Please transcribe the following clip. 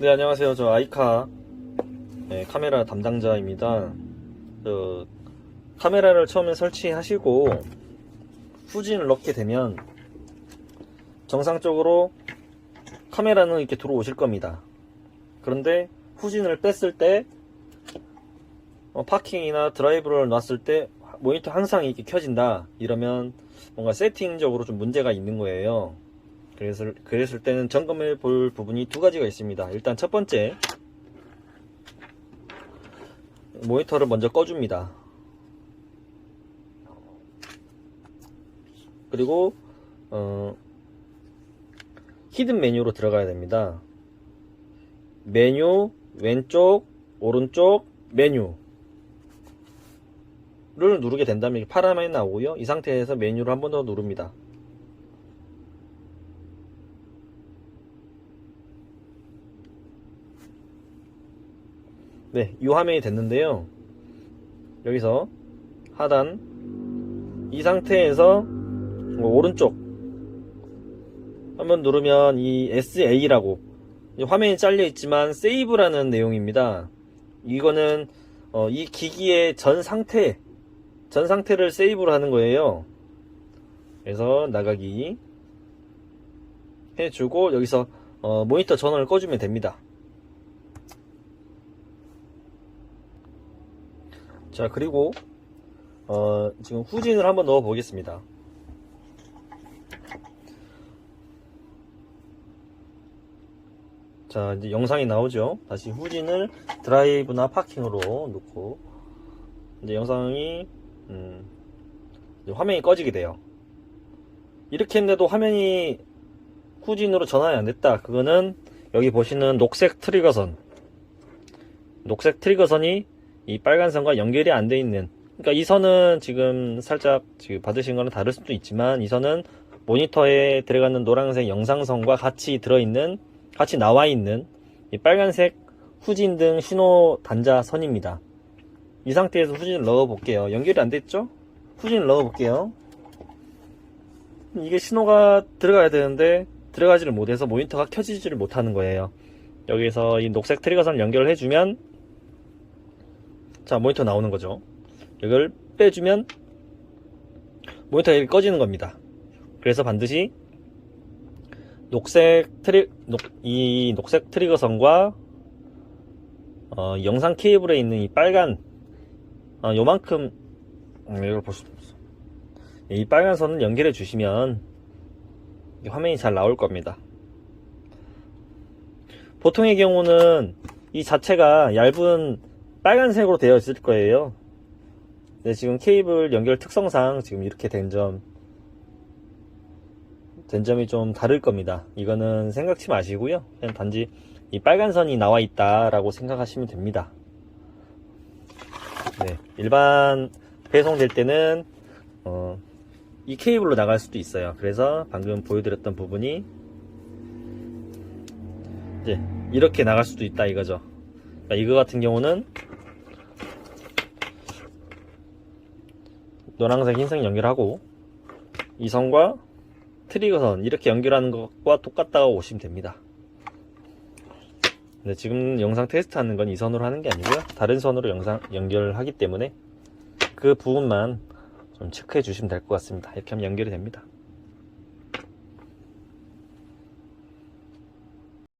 네, 안녕하세요. 저 아이카 네, 카메라 담당자입니다. 저 카메라를 처음에 설치하시고 후진을 넣게 되면 정상적으로 카메라는 이렇게 들어오실 겁니다. 그런데 후진을 뺐을 때 어, 파킹이나 드라이브를 놨을 때 모니터 항상 이렇게 켜진다 이러면 뭔가 세팅적으로 좀 문제가 있는 거예요. 그랬을, 그랬을 때는 점검해 볼 부분이 두 가지가 있습니다. 일단 첫 번째, 모니터를 먼저 꺼줍니다. 그리고, 어, 히든 메뉴로 들어가야 됩니다. 메뉴, 왼쪽, 오른쪽, 메뉴. 를 누르게 된다면 이렇게 파란 화면이 나오고요. 이 상태에서 메뉴를 한 번 더 누릅니다. 네, 이 화면이 됐는데요. 여기서 하단 이 상태에서 오른쪽 한번 누르면 이 SA라고 화면이 잘려 있지만 세이브라는 내용입니다. 이거는 어, 이 기기의 전 상태 전 상태를 세이브를 하는 거예요. 그래서 나가기 해주고 여기서 어, 모니터 전원을 꺼주면 됩니다. 자 그리고 어, 지금 후진을 한번 넣어 보겠습니다. 자 이제 영상이 나오죠. 다시 후진을 드라이브나 파킹으로 놓고 이제 영상이 음, 이제 화면이 꺼지게 돼요. 이렇게 했는데도 화면이 후진으로 전환이 안 됐다. 그거는 여기 보시는 녹색 트리거선 녹색 트리거선이 이 빨간 선과 연결이 안 돼 있는 그러니까 이 선은 지금 살짝 지금 받으신 거는 다를 수도 있지만 이 선은 모니터에 들어가는 노란색 영상선과 같이 들어있는 같이 나와 있는 이 빨간색 후진 등 신호 단자 선입니다. 이 상태에서 후진을 넣어 볼게요. 연결이 안 됐죠? 후진을 넣어 볼게요. 이게 신호가 들어가야 되는데 들어가지를 못해서 모니터가 켜지지를 못하는 거예요. 여기서 이 녹색 트리거선을 연결을 해주면 자 모니터 나오는 거죠. 이걸 빼주면 모니터가 꺼지는 겁니다. 그래서 반드시 녹색 트리 녹, 이 녹색 트리거선과 어, 영상 케이블에 있는 이 빨간 어, 요만큼 음, 이걸 볼 수도 없어. 이 빨간 선을 연결해 주시면 이 화면이 잘 나올 겁니다. 보통의 경우는 이 자체가 얇은 빨간색으로 되어 있을 거예요. 네, 지금 케이블 연결 특성상 지금 이렇게 된 점, 된 점이 좀 다를 겁니다. 이거는 생각치 마시고요. 그냥 단지 이 빨간 선이 나와 있다라고 생각하시면 됩니다. 네, 일반 배송될 때는 어, 이 케이블로 나갈 수도 있어요. 그래서 방금 보여드렸던 부분이 이제 이렇게 나갈 수도 있다 이거죠. 그러니까 이거 같은 경우는 노란색, 흰색 연결하고 이 선과 트리거 선 이렇게 연결하는 것과 똑같다고 보시면 됩니다. 네, 지금 영상 테스트 하는 건 이 선으로 하는 게 아니고요. 다른 선으로 영상 연결하기 때문에 그 부분만 좀 체크해 주시면 될 것 같습니다. 이렇게 하면 연결이 됩니다.